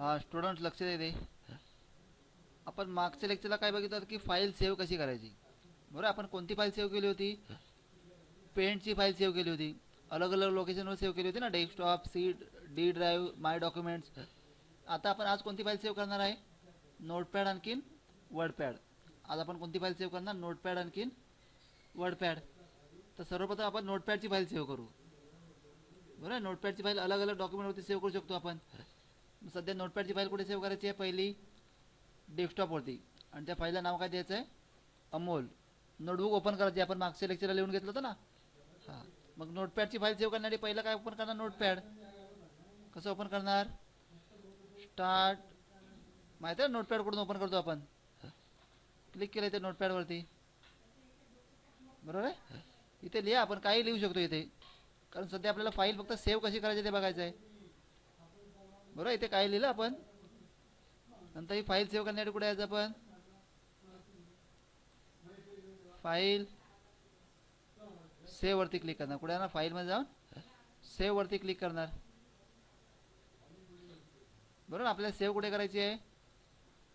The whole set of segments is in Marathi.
स्टुडंट लक्ष दे आपण मागच्या लेक्चरला काय बघितलं होतं की फाईल सेव्ह कशी करायची? बरोबर आपण कोणती फाईल सेव्ह केली होती? पेंटची फाईल सेव्ह केली होती. अलग अलग लोकेशनवर सेव्ह केली होती ना desktop C D drive my documents आता आपण आज कोणती फाईल सेव्ह करणार आहे? नोटपॅड आणखीन वर्डपॅड आज आपण कोणती फाईल सेव्ह करणार? नोटपॅड आणखीन वर्डपॅड तर सर्वप्रथम आपण नोटपॅडची फाईल सेव्ह करू. बरं नोटपॅडची फाईल अलग अलग डॉक्युमेंटवरती सेव्ह करू शकतो आपण. सध्या नोटपॅडची फाईल कुठे सेव्ह करायची आहे? पहिली डेस्कटॉपवरती आणि त्या फाईलला नाव काय द्यायचं आहे अमोल. नोटबुक ओपन करायची. आपण मागच्या लेक्चरला लिहून घेतलं होतं ना? हां. मग नोटपॅडची फाईल सेव्ह करण्यासाठी पहिलं काय ओपन करणार? नोटपॅड. कसं ओपन करणार? स्टार्ट माहिती आहे नोटपॅड कुठून ओपन करतो आपण? क्लिक केलं इथे नोटपॅडवरती. बरोबर आहे? इथे लिहा. आपण काही लिहू शकतो इथे. कारण सध्या आपल्याला फाईल फक्त सेव्ह कशी करायची ते बघायचं आहे बरोबर इथे काय लिहिलं आपण? नंतर ही फाईल सेव्ह करण्यासाठी कुठे यायचं आपण? फाईल सेव्ह वरती क्लिक करणार. कुठे येणार फाईलमध्ये जाऊन सेव्ह वरती क्लिक करणार. बरोबर आपल्याला सेव्ह कुठे करायची आहे?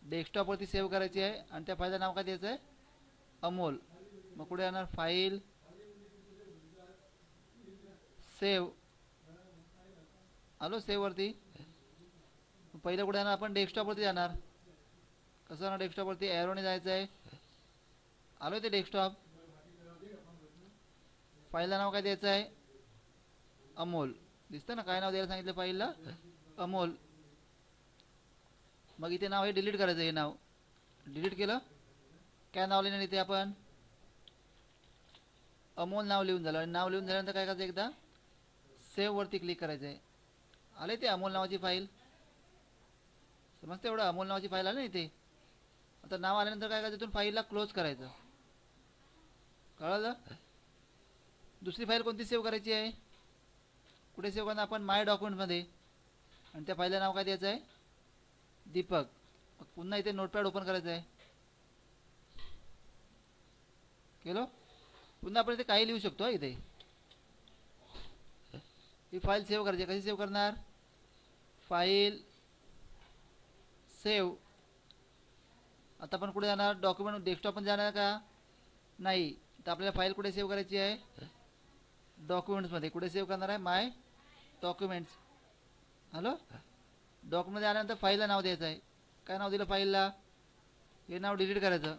डेस्कटॉपवरती सेव्ह करायची आहे. आणि त्या फाईलचं नाव काय द्यायचं आहे? अमोल. मग कुठे येणार फाईल सेव्ह आलो सेव्हवरती पहिलं कुठे जाणार आपण डेस्कटॉपवरती जाणार. कसं जाणार डेस्कटॉपवरती ॲरोने जायचं आहे आलो ते डेस्कटॉप. फाईलला नाव काय द्यायचं आहे अमोल. दिसतं ना काय नाव द्यायला सांगितलं फाईलला? अमोल. मग इथे नाव हे डिलीट करायचं हे नाव. डिलीट केलं. काय नाव लिहिणार इथे आपण? अमोल नाव लिहून झालं. आणि नाव लिहून झाल्यानंतर काय करायचं एकदा? सेव्हवरती क्लिक करायचं आहे आले ते अमोल नावाची फाईल. मस्त एवढं अमोल नावाची फाईल आली ना इथे. आता नाव आल्यानंतर काय करायचं? तिथून फाईलला क्लोज करायचं. कळलं? दुसरी फाईल कोणती सेव्ह करायची आहे? कुठे सेव्ह करणार? आपण माय डॉक्युमेंटमध्ये आणि त्या फाईलला नाव काय द्यायचं आहे? दीपक. मग पुन्हा इथे नोटपॅड ओपन करायचं आहे. केलो? पुन्हा आपण इथे काही लिहू शकतो इथे. ही फाईल सेव्ह करायची कशी सेव्ह करणार? फाईल सेव्ह आता आपण कुठे जाणार? डॉक्युमेंट डेस्कटॉप पण जाणार का? नाही. तर आपल्याला फाईल कुठे सेव्ह करायची आहे? डॉक्युमेंट्समध्ये कुठे सेव्ह करणार आहे? माय डॉक्युमेंट्स हॅलो डॉक्युमेंटमध्ये आल्यानंतर फाईलला नाव द्यायचं आहे. काय नाव दिलं फाईलला हे नाव डिलीट करायचं.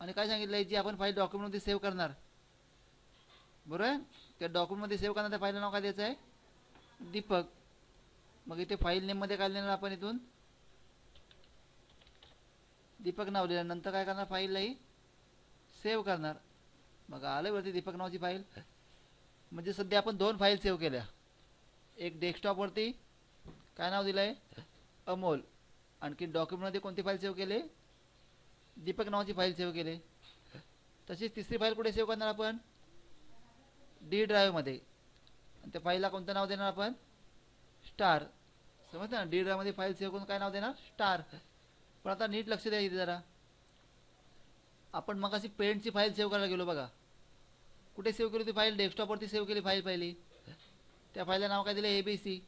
आणि काय सांगितलं जी आपण फाईल डॉक्युमेंटमध्ये सेव्ह करणार? बरोबर आहे? त्या डॉक्युमेंटमध्ये सेव्ह करणार त्या फाईलला नाव काय द्यायचं आहे? दीपक. मग इथे फाईल नेममध्ये काय लिहिणार आपण इथून? दीपक नाव दिलं नंतर काय करणार? फाईललाही सेव्ह करणार. मग आलं वरती दीपक नावाची फाईल. म्हणजे सध्या आपण दोन फाईल सेव्ह केल्या. एक डेस्कटॉपवरती काय नाव दिलं आहे अमोल आणखी डॉक्युमेंटमध्ये कोणती फाईल सेव्ह केले? दीपक नावाची फाईल सेव्ह केले. तशीच तिसरी फाईल कुठे सेव्ह करणार आपण? डी ड्राईव्हमध्ये आणि त्या फाईलला कोणतं नाव देणार आपण? स्टार समजतं ना? डी ड्राईव्हमध्ये फाईल सेव्ह करून काय नाव देणार? स्टार पण आता नीट लक्ष द्या इथे जरा. आपण मग अशी पेंटची फाईल सेव्ह करायला गेलो बघा. कुठे सेव्ह केली होती फाईल? डेस्कटॉपवरती सेव्ह केली फाईल पहिली. त्या फाईलला नाव काय दिलं? ए बी सी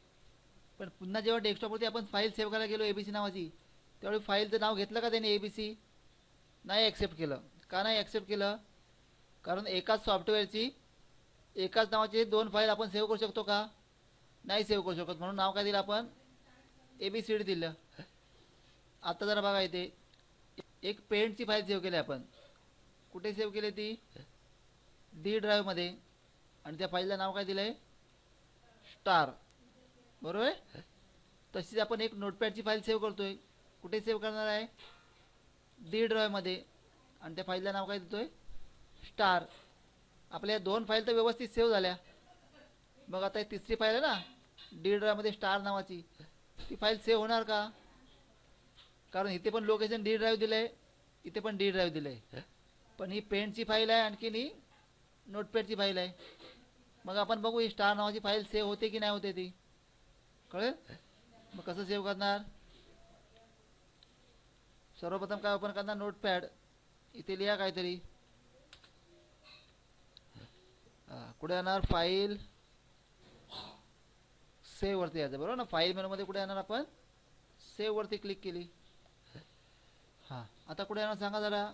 पण पुन्हा जेव्हा डेस्कटॉपवरती आपण फाईल सेव्ह करायला गेलो ए बी सी नावाची त्यावेळी फाईलचं नाव घेतलं का त्याने ए बी सी नाही ॲक्सेप्ट केलं. का नाही ॲक्सेप्ट केलं? कारण एकाच सॉफ्टवेअरची एकाच नावाची दोन फाईल आपण सेव्ह करू शकतो का? नाही सेव्ह करू शकत. म्हणून नाव काय दिलं आपण? ए बी सी डी दिलं. आता जरा बघा इथे. एक पेंटची फाईल सेव्ह केली आपण. कुठे सेव्ह केली ती? डी ड्राईव्हमध्ये आणि त्या फाईलला नाव काय दिलं आहे स्टार बरोबर आहे? तशीच आपण एक नोटपॅडची फाईल सेव्ह करतो आहे कुठे सेव्ह करणार आहे? डी ड्राईव्हमध्ये आणि त्या फाईलला नाव काय देतो आहे स्टार आपल्या या दोन फाईल तर व्यवस्थित सेव्ह झाल्या. मग आता तिसरी फाईल आहे ना? डी ड्राईव्हमध्ये स्टार नावाची. ती फाईल सेव्ह होणार का? कारण इथे पण लोकेशन डी ड्राईव्ह दिलं आहे इथे पण डी ड्राईव्ह दिलं आहे पण ही पेंटची फाईल आहे आणखीन ही नोटपॅडची फाईल आहे. मग आपण बघू ही स्टार नावाची फाईल सेव्ह होते की नाही होते ती. कळेल? मग कसं सेव्ह करणार? सर्वप्रथम काय ओपन करणार? नोटपॅड. इथे लिहा काहीतरी. कुठे येणार? फाईल. सेव्हवरती यायचं बरोबर ना? फाईल मेनूमध्ये कुठे येणार आपण? सेव्हवरती क्लिक केली. आता कुठे येणार सांगा जरा.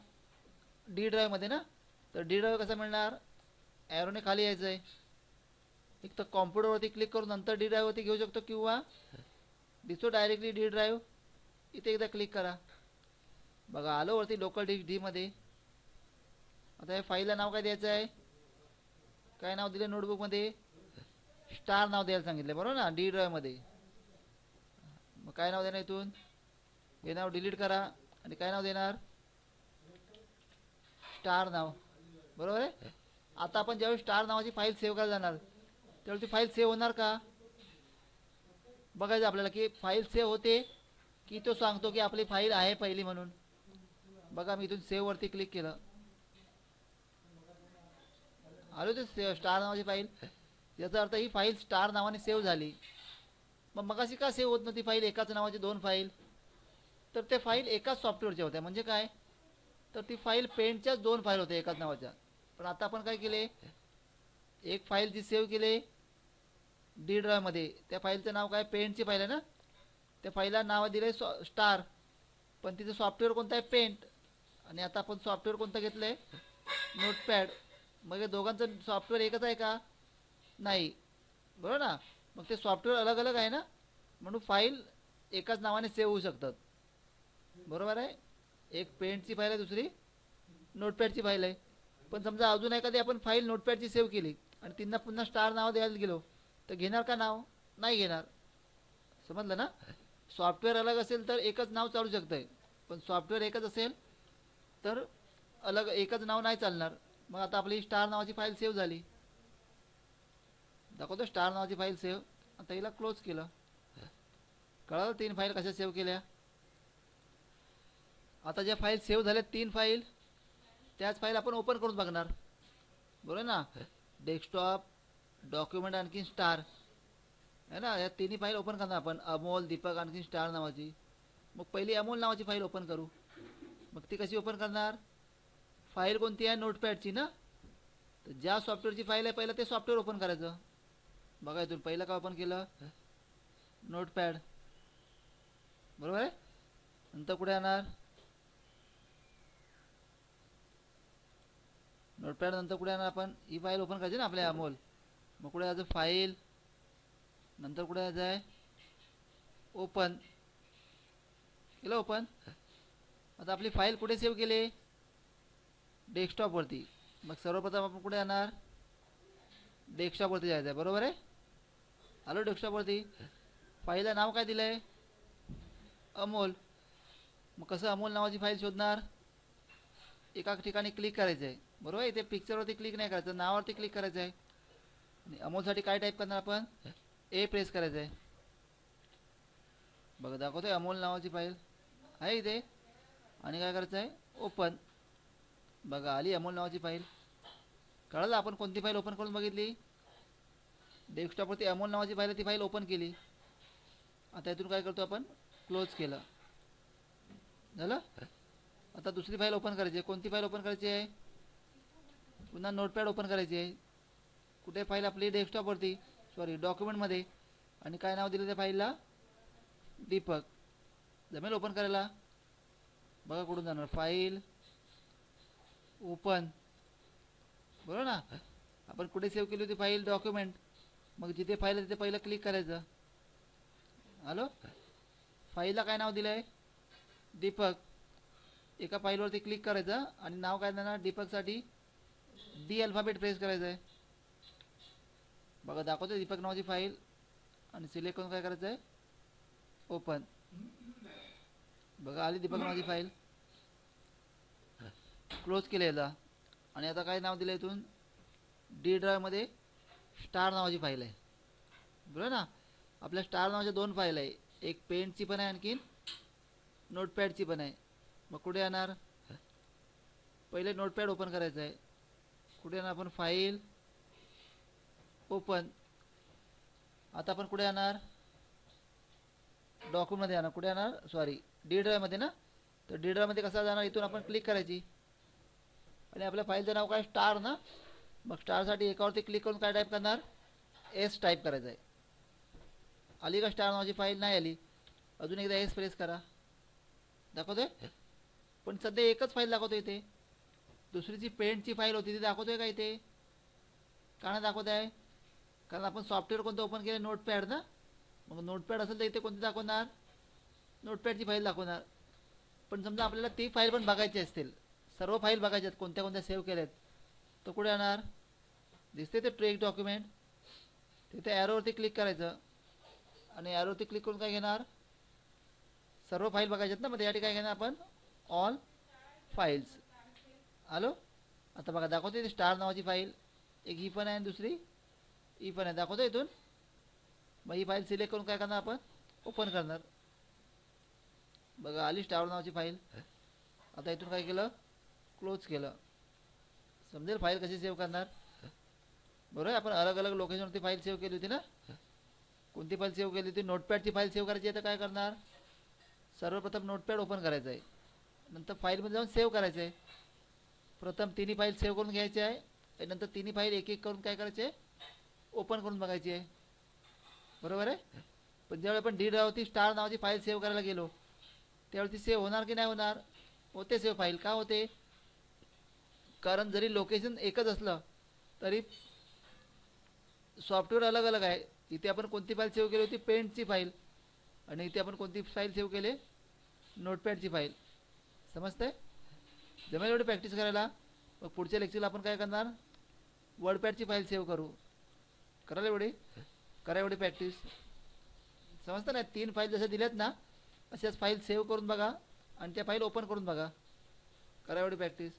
डी ड्राईव्हमध्ये ना? तर डी ड्राईव्ह कसा मिळणार? ॲरोने खाली यायचं आहे एक तर कॉम्प्युटरवरती क्लिक करून नंतर डी ड्राईव्हवरती घेऊ शकतो किंवा दिसतो डायरेक्टली डी ड्राईव्ह इथे एकदा क्लिक करा. बघा आलो वरती लोकल डी डीमध्ये आता या फाईलला नाव काय द्यायचं आहे? काय नाव दिलं नोटबुकमध्ये स्टार नाव द्यायला सांगितलं बरोबर ना? डी ड्राईव्हमध्ये मग काय नाव देणार इथून? हे नाव डिलीट करा. आणि काय नाव देणार? स्टार नाव. बरोबर आहे? आता आपण ज्यावेळी स्टार नावाची फाईल सेव्ह करायला जाणार त्यावेळी ती फाईल सेव्ह होणार का? बघायचं आपल्याला की फाईल सेव्ह होते की तो सांगतो की आपली फाईल आहे पहिली म्हणून. बघा मी इथून सेव्हवरती क्लिक केलं. आलो ते सेव स्टार नावाची फाईल. याचा अर्थ ही फाईल स्टार नावाने सेव्ह झाली. मग मगाशी का सेव्ह होत नव्हती फाईल? एकाच नावाची दोन फाईल. तर ते फाईल एकाच सॉफ्टवेअरच्या होत्या म्हणजे काय? तर ती फाईल पेंटच्याच दोन फाईल होत्या एकाच नावाच्या. पण आता आपण काय केले? एक फाईल जी सेव्ह केली डी ड्रायमध्ये त्या फाईलचं नाव काय? पेंटची फाईल आहे ना? त्या फाईलला नाव दिलं आहे स्टार पण तिचं सॉफ्टवेअर कोणतं आहे? पेंट आणि आता आपण सॉफ्टवेअर कोणतं घेतलं आहे नोटपॅड मग हे दोघांचं सॉफ्टवेअर एकच आहे का? नाही. बरोबर ना? मग ते सॉफ्टवेअर अलग अलग आहे ना? म्हणून फाईल एकाच नावाने सेव्ह होऊ शकतात. बरोबर आहे? एक पेंटची फाईल आहे दुसरी नोटपॅडची फाईल आहे. पण समजा अजून एखादी आपण फाईल नोटपॅडची सेव्ह केली आणि तिनं पुन्हा स्टार नाव द्यायला गेलो तर घेणार का नाव? नाही घेणार. समजलं ना? सॉफ्टवेअर अलग असेल तर एकच नाव चालू शकतं आहे पण सॉफ्टवेअर एकच असेल तर अलग एकच नाव नाही चालणार. मग आता आपली स्टार नावाची फाईल सेव्ह झाली. दाखवतो स्टार नावाची फाईल सेव्ह. आता हिला क्लोज केलं. कळलं तीन फाईल कशा सेव्ह केल्या? आता ज्या फाईल सेव्ह झाल्या तीन फाईल त्याच फाईल आपण ओपन करून बघणार. बरोबर ना? डेस्कटॉप डॉक्युमेंट आणखीन स्टार आहे ना? या तिन्ही फाईल ओपन करणार आपण. अमोल दीपक आणखीन स्टार नावाची. मग पहिली अमोल नावाची फाईल ओपन करू. मग ती कशी ओपन करणार? फाईल कोणती आहे? नोटपॅडची ना? तर ज्या सॉफ्टवेअरची फाईल आहे पहिलं ते सॉफ्टवेअर ओपन करायचं. बघा इथून पहिलं का ओपन केलं? नोटपॅड बरोबर आहे? नंतर कुठे येणार. नोटपॅड नंतर कुठे येणार आपण? ही फाईल ओपन करायची ना आपल्या अमोल. मग कुठे यायचं फाईल नंतर कुठे यायचं आहे? ओपन केलं ओपन आता आपली फाईल कुठे सेव्ह केली? डेस्कटॉपवरती मग सर्वप्रथम आपण कुठे येणार डेस्कटॉपवरती जायचं आहे. बरोबर आहे? हॅलो डेस्कटॉपवरती फाईलला नाव काय दिलं आहे अमोल. मग कसं अमोल नावाची फाईल शोधणार? एका ठिकाणी क्लिक करायचं आहे बरोबर आहे? इथे पिक्चरवरती क्लिक नाही करायचं. नावावरती क्लिक करायचं आहे. आणि अमोलसाठी काय टाईप करणार आपण? ए प्रेस करायचं आहे. बघा दाखवतोय अमोल नावाची फाईल आहे इथे. आणि काय करायचं आहे? ओपन बघा आली अमोल नावाची फाईल कळलं आपण कोणती फाईल ओपन करून बघितली? डेस्कटॉपवरती अमोल नावाची फाईल ती फाईल ओपन केली. आता इथून काय करतो आपण? क्लोज केलं. झालं? आता दुसरी फाईल ओपन करायची आहे. कोणती फाईल ओपन करायची आहे? पुन्हा नोटपॅड ओपन करायची. आहे कुठे फाईल आपली डेस्कटॉपवरती सॉरी डॉक्युमेंटमध्ये आणि काय नाव दिलं त्या फाईलला दीपक. जमेल ओपन करायला? बघा कुठून जाणार. फाईल ओपन बरोबर ना? आपण कुठे सेव्ह केली होती फाईल डॉक्युमेंट मग जिथे फाईल आहे तिथे पहिलं क्लिक करायचं. हॅलो फाईलला काय नाव दिलं आहे दीपक. एका फाईलवरती क्लिक करायचं. आणि नाव काय देणार? दीपकसाठी. डी अल्फाबेट प्रेस करायचं आहे. बघा दाखवतो दीपक नावाची फाईल आणि सिलेक्ट करून काय करायचं आहे? ओपन बघा आली दीपक नावाची फाईल क्लोज केलं याला. आणि आता काय नाव दिलं इथून? डी ड्राईव्हमध्ये स्टार नावाची फाईल आहे. बरोबर ना? आपल्या स्टार नावाच्या दोन फाईल आहे. एक पेंटची पण आहे आणखीन नोटपॅडची पण आहे. मग कुठे येणार? पहिले नोटपॅड ओपन करायचं आहे. कुठे येणार? आपण फाईल ओपन आता आपण कुठे येणार? डॉक्युमेंटमध्ये येणार. कुठे येणार? सॉरी डी ड्रायमध्ये ना? तर डी ड्रायमध्ये कसा जाणार? इथून आपण क्लिक करायची. आणि आपल्या फाईलचं नाव काय? स्टार ना? मग स्टारसाठी एकावरती क्लिक करून काय टाईप करणार? एस टाईप करायचं आहे. आली का स्टार नावाची फाईल नाही आली. अजून एकदा एस प्रेस करा. दाखवतोय? पण सध्या एकच फाईल दाखवतो इथे. दुसरीची पेंटची फाईल होती ती दाखवतोय का इथे? का दाखवत आहे कारण आपण सॉफ्टवेअर कोणतं ओपन केलं नोटपॅड ना? मग नोटपॅड असेल तर इथे कोणती दाखवणार? नोटपॅडची फाईल दाखवणार. पण समजा आपल्याला ती फाईल पण बघायची असतील सर्व फाईल बघायच्या आहेत कोणत्या कोणत्या सेव्ह आहेत तर कुठे येणार? दिसते ते ट्रेक डॉक्युमेंट तिथे ॲरोवरती क्लिक करायचं. आणि ॲरोवरती क्लिक करून काय घेणार? सर्व फाईल बघायच्यात ना? मग त्यासाठी काय घेणार आपण ऑल फाईल्स आलो? आता बघा दाखवते इथे स्टार नावाची फाईल एक ही पण आहे आणि दुसरी? ही पण आहे. दाखवतो इथून? मग ही फाईल सिलेक्ट करून काय करणार आपण? ओपन करणार. बघा आली स्टार नावाची फाईल आता इथून काय केलं? क्लोज केलं. समजेल फाईल कशी सेव्ह करणार? बरोबर आहे आपण अलग अलग लोकेशनवरती फाईल सेव्ह केली होती ना? कोणती फाईल सेव्ह केली होती? नोटपॅडची फाईल सेव्ह करायची आहे तर काय करणार? सर्वप्रथम नोटपॅड ओपन करायचं आहे नंतर फाईलमध्ये जाऊन सेव्ह करायचं आहे प्रथम तिन्ही फाईल सेव्ह करून घ्यायची आहे. आणि नंतर तिन्ही फाईल एक एक करून काय करायचे? ओपन करून बघायची आहे. बरोबर आहे? पण ज्यावेळी आपण डी ड्रावरती स्टार नावाची फाईल सेव्ह करायला गेलो त्यावेळी ती सेव्ह होणार की नाही होणार? होते सेव्ह फाईल. का होते? कारण जरी लोकेशन एकच असलं तरी सॉफ्टवेअर अलग अलग आहे. इथे आपण कोणती फाईल सेव्ह केली होती? पेंटची फाईल. आणि इथे आपण कोणती फाईल सेव्ह केली? नोटपॅडची फाईल. समजतंय? जमेल एवढी प्रॅक्टिस करायला? मग पुढच्या लेक्चरला आपण काय करणार? वर्डपॅडची फाईल सेव्ह करू. करायला एवढी? करा एवढी प्रॅक्टिस समजतं ना तीन फाईल जशा दिल्यात ना अशाच फाईल सेव्ह करून बघा आणि त्या फाईल ओपन करून बघा. करा एवढी प्रॅक्टिस